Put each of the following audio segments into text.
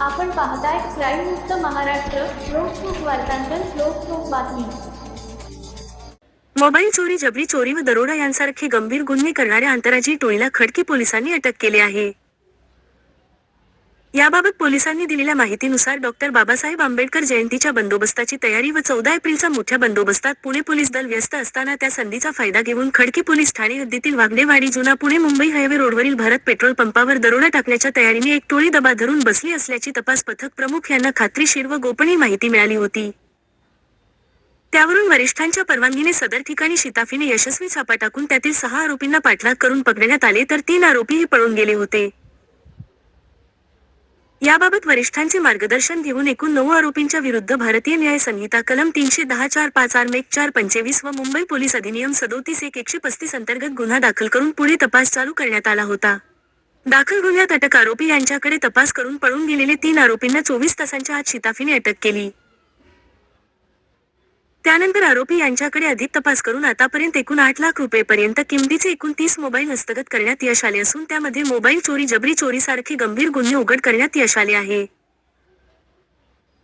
आपण पाहताय क्राईम मुक्त महाराष्ट्र लोकसुख वार्तांकन लोकसुख बातमी. मोबाईल चोरी जबरी चोरी व दरोडा यांसारखे गंभीर गुन्हे करणाऱ्या आंतरराज्यीय टोळीला खडकी पोलिसांनी अटक केले आहे. याबाबत पोलिसांनी दिलेल्या माहितीनुसार डॉक्टर बाबासाहेब आंबेडकर जयंतीच्या बंदोबस्ताची तयारी व चौदा एप्रिलचा मोठ्या बंदोबस्तात पुणे पोलीस दल व्यस्त असताना त्या संधीचा फायदा घेऊन खडकी पोलीस ठाणे हद्दीतील वागडेवाडी जुना पुणे मुंबई हायवे रोडवरील भारत पेट्रोल पंपावर दरोडा टाकण्याच्या तयारीने एक टोळी दबा धरून बसली असल्याची तपास पथक प्रमुख यांना खात्रीशीर व गोपनीय माहिती मिळाली होती. त्यावरून वरिष्ठांच्या परवानगीने सदर ठिकाणी शिताफीने यशस्वी छापा टाकून त्यातील सहा आरोपींना पाठलाग करून पकडण्यात आले तर तीन आरोपीही पळून गेले होते. याबाबत वरिष्ठांचे मार्गदर्शन घेऊन एकूण नऊ आरोपींच्या विरुद्ध भारतीय न्याय संहिता कलम तीनशे दहा चार पाच आर मेक चार पंचवीस व मुंबई पोलीस अधिनियम सदोतीस एक एकशे पस्तीस अंतर्गत गुन्हा दाखल करून पुढे तपास चालू करण्यात आला होता. दाखल गुन्ह्यात अटक आरोपी यांच्याकडे तपास करून पळून गेलेले तीन आरोपींना चोवीस तासांच्या आत शिताफीने अटक केली. त्यानंतर आरोपी यांच्याकडे अधिक तपास करून आतापर्यंत एकूण आठ लाख रुपयेपर्यंत किमतीचे एकूण तीस मोबाईल हस्तगत करण्यात यश आले असून त्यामध्ये मोबाईल चोरी जबरी चोरी सारखे गंभीर गुन्हे उघड करण्यात यश आले आहे.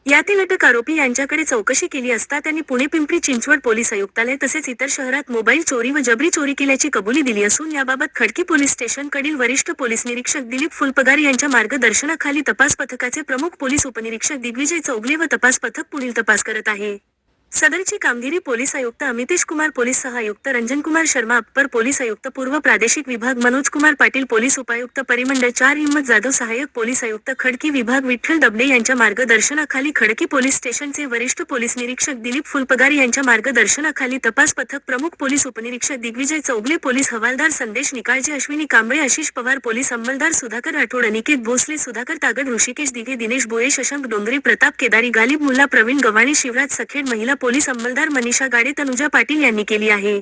यातील अटक आरोपी यांच्याकडे चौकशी केली असता त्यांनी पुणे पिंपरी चिंचवड पोलीस आयुक्तालय तसेच इतर शहरात मोबाईल चोरी व जबरी चोरी केल्याची कबुली दिली असून याबाबत खडकी पोलीस स्टेशनकडील वरिष्ठ पोलीस निरीक्षक दिलीप फुलपगार यांच्या मार्गदर्शनाखाली तपास पथकाचे प्रमुख पोलीस उपनिरीक्षक दिग्विजय चौगले व तपास पथक पुढील तपास करत आहे. सदरची कामगिरी पोलीस आयुक्त अमितेश कुमार पोलीस सहायुक्त रंजन कुमार शर्मा अप्पर पोलीस आयुक्त पूर्व प्रादेशिक विभाग मनोज कुमार पाटील पोलीस उपायुक्त परिमंडळ चार हिंमत जाधव सहाय्यक पोलीस आयुक्त खडकी विभाग विठ्ठल दबडे यांच्या मार्गदर्शनाखाली खडकी पोलीस स्टेशनचे वरिष्ठ पोलीस निरीक्षक दिलीप फुलपगार यांच्या मार्गदर्शनाखाली तपास पथक प्रमुख पोलीस उपनिरीक्षक दिग्विजय चौगले पोलीस हवालदार संदेश निकाळजे अश्विनी कांबळे आशिष पवार पोलीस अंमलदार सुधाकर राठोड अनिकेत भोसले सुधाकर तागड ऋषिकेश दिघे दिनेश बोये शशांक डोंगरे प्रताप केदारी गालिब मुल्ला प्रवीण गव्हाणे शिवराज सखेड महिला पोलीस अंमलदार मनीषा गाडे तनुजा पाटील यांनी केली आहे.